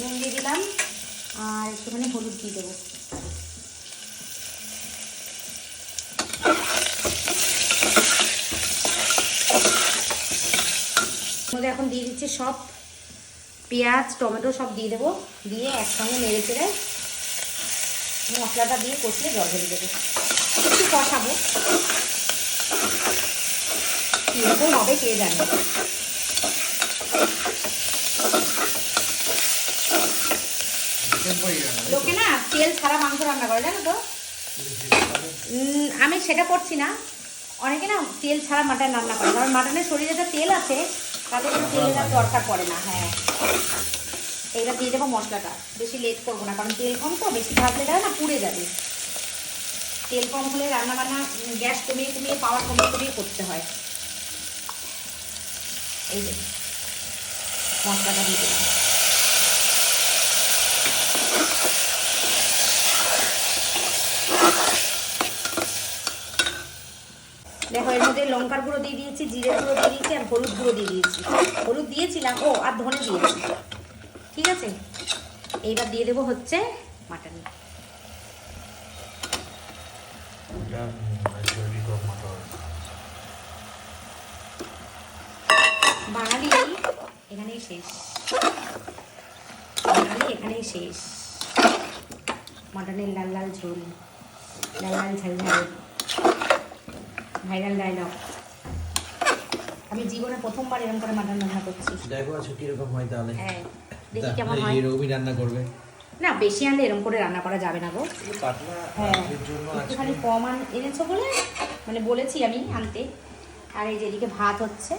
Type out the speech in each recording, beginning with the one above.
নুন দিয়ে দিলাম, আর একটুখানি হলুদ দিয়ে দেবো। এখন দিয়ে দিচ্ছি সব পেঁয়াজ, টমেটো সব দিয়ে দেবো, দিয়ে একসঙ্গে নেড়ে চেড়ে মশলাটা দিয়ে কষিয়ে জল ঢেলে দেবো। একটু কষাবো। কীরকম হবে কে জানে? লোকে না তেল ছাড়া মাংস রান্না করে, জানো তো? আমি সেটা করছি না। অনেকে না তেল ছাড়া মাটন রান্না করে, কারণ মাটনের শরীরে যে তেল আছে তাদের তেলের আর দরকার পড়ে না হ্যাঁ। এইবার দিয়ে দেবো মশলাটা। বেশি লেট করব না, কারণ তেল কম তো, বেশি ভাজলে দেয় না পুড়ে যাবে। তেল কম হলে রান্না বান্না গ্যাস কমিয়ে কমিয়ে, পাওয়ার কমিয়ে কমিয়ে করতে হয়। এই যে, মশলাটা দিয়ে দিলাম দেখো এর মধ্যে লঙ্কার গুঁড়ো দিয়ে দিয়েছি জিরে গুঁড়ো দিয়ে দিয়েছি আর হলুদ গুঁড়ো দিয়ে দিয়েছি। হলুদ দিয়েছিলাম, ও, আর ধনে দিয়েছি। ঠিক আছে? এইবার দিয়ে দেবো হচ্ছে মাটন বাঙালি এখানেই শেষ। বাঙালি এখানেই শেষ। মাটনের লাল লাল ঝোল, লাল লাল ঝাল ঝাল। ভাইরাল ডায়লগ আমি জীবনে প্রথমবার এরকম করে মাটন রান্না করছি। দেখো আজকে কীরকম হয় তাহলে। হ্যাঁ দেখি কেমন হয়। এরকমই রান্না করবে। না বেশি আনলে এরকম করে রান্না করা যাবে না গো। হ্যাঁ একটুখানি কম আন এনেছো বলে? মানে বলেছি আমি আনতে। আর এই যে এদিকে ভাত হচ্ছে।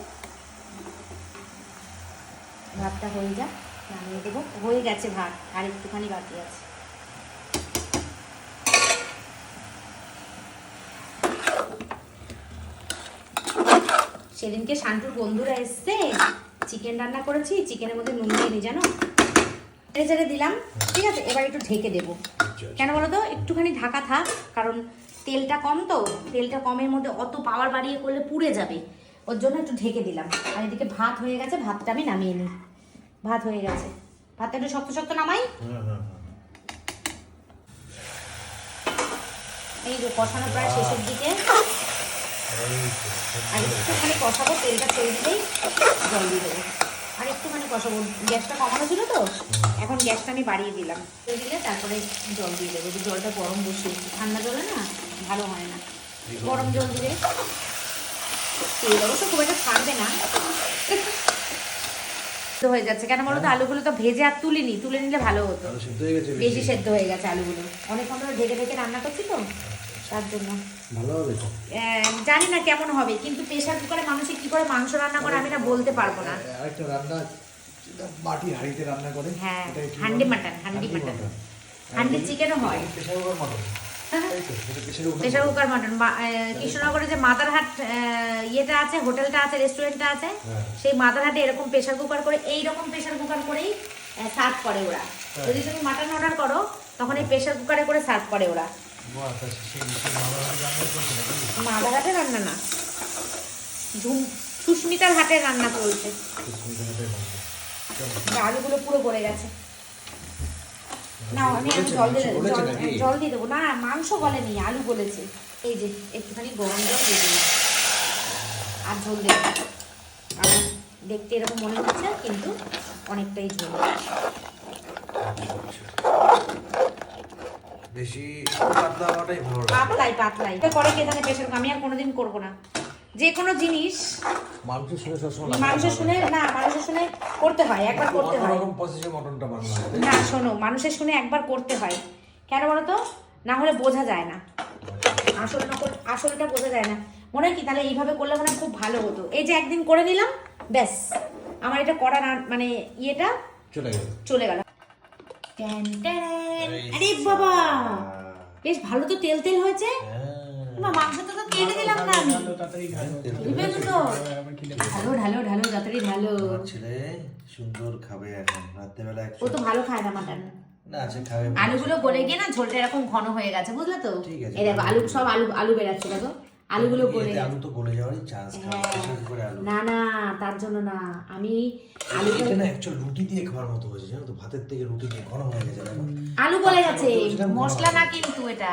ভাতটা হয়ে যা নামিয়ে দেবো। হয়ে গেছে ভাত আর একটুখানি বাকি আছে। সেদিনকে শান্তুর বন্ধুরা এসছে। চিকেন রান্না করেছি চিকেনের মধ্যে নুন দিয়ে নি জানো? ছেড়ে ছেড়ে দিলাম, ঠিক আছে? এবার একটু ঢেকে দেবো। কেন বলো তো? একটুখানি ঢাকা থাক, কারণ তেলটা কম তো, তেলটা কমের মধ্যে অত পাওয়ার বাড়িয়ে করলে পুড়ে যাবে। ওর জন্য একটু ঢেকে দিলাম। আর এদিকে ভাত হয়ে গেছে, ভাতটা আমি নামিয়ে নিই। ভাত হয়ে গেছে। ভাতটা একটু শক্ত শক্ত নামাই। এই যে কষানো প্রায় শেষের দিকে। আর একটুখানি কষাবো তেলটা ছেড়ে দিলেই জল দিয়ে দেবো। আর একটুখানি কষাবো গ্যাসটা কমানো ছিল তো এখন গ্যাসটা আমি বাড়িয়ে দিলাম। দিয়ে দিলে তারপরে জল দিয়ে দেবো জলটা গরম বসিয়েছি ঠান্ডা জলে না ভালো হয় না। গরম জল দিলে তেল অবশ্য খুব একটা ছাড়বে না। তো হয়ে যাচ্ছে। কেন বলো তো আলুগুলো তো ভেজে আর তুলিনি তুলে নিলে ভালো হতো। বেশি সেদ্ধ হয়ে গেছে আলুগুলো। অনেকক্ষণ ধরে ঢেকে ঢেকে রান্না করছি তো। তার জন্য। ভালো হবে জানি না কেমন হবে কিন্তু প্রেশার কুকারে মানুষে কি করে মাংস রান্না করে আমি না বলতে পারব না। আরেকটা রান্না মাটি হাঁড়িতে রান্না করে হ্যাঁ, হান্ডি মাটন, হান্ডি মাটন। হান্ডি চিকেনও হয়। Pressure cooker mutton. Cooker pressure cooker mutton. কৃষ্ণনগরে যে মাদারহাট ইয়েটা আছে হোটেলটা আছে রেস্টুরেন্টটা আছে হ্যাঁ। সেই মাদারহাটে এরকম প্রেশার কুকার করে এই রকম প্রেশার কুকার করেই সার্ভ করে ওরা। হ্যাঁ। যদি তুমি মাটন অর্ডার করো তখন এই প্রেশার কুকারে করে সার্ভ করে ওরা। মামার রান্না না। ঝুম সুস্মিতার হাটে রান্না চলছে। আলুগুলো পুরো গলে গেছে। না, আমি জল দিয়ে গলেছে জল দিয়ে দেবো। না, মাংস গলেনি, আলু বলেছে এই যে, একটুখানি গরম জল দিয়ে দিলাম। আর ঝোল দেবো দেখতে এরকম মনে হচ্ছে, কিন্তু অনেকটাই ঝোল। বেশি পাতলা হওয়াটাই ভালো পাতলাই পাতলাই। এটা করে কে জানে প্রেশার আমি আর কোনোদিন করব না। যে কোনো জিনিস মাংস শুনে সবসময় শুনে না মানুষের শুনে করতে হয় একবার করতে হয়। রকম প্রসেসে মটনটা বানানো না শোনো মানুষের শুনে একবার করতে হয়। কেন বলো তো? না হলে বোঝা যায় না। আসল নকল আসলটা বোঝা যায় না। মনে হয় কি তাহলে এইভাবে করলে মনে খুব ভালো হতো। এই যে একদিন করে নিলাম ব্যাস। আমার এটা করা না মানে ইয়েটা চলে গেল। চলে গেল। আরে বাবা বেশ ভালো তো তেল তেল হয়েছে। মা, মাংসটা তো কেটে দিলাম না আমি। দিবে তো তো। ঢালো ঢালো ঢালো তাড়াতাড়ি ঢালো ছেলে সুন্দর খাবে এখন রাত্রেবেলা ও তো ভালো খায় না মাটন। না সে খাবে আলুগুলো গলে গিয়ে না ঝোলটা এরকম ঘন হয়ে গেছে বুঝলে তো? ঠিক এই দেখো আলু সব আলু আলু বেরাচ্ছে দেখো। আলুগুলো গলে আলু তো গলে যাওয়ারই চান্স হ্যাঁ। করে আলু। না না তার জন্য না। আমি আলুটা এটা না অ্যাকচুয়াল রুটি দিয়ে খাওয়ার মতো হয়েছে জানো তো? ভাতের থেকে রুটি দিয়ে ঘন হয়ে গেছে আলু গলে গেছে মশলা। না কিন্তু এটা।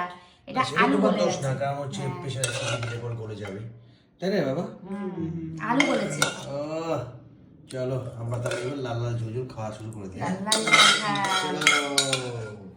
এটা আলু গলে গেছে না কারণ হচ্ছে হ্যাঁ। প্রেশার দিলে পর গলে যাবে। তাই না বাবা? আলু গলেছে। চলো আমরা তাহলে লাল লাল ঝুঝুর খাওয়া শুরু করে দিই লাল লাল। চলো।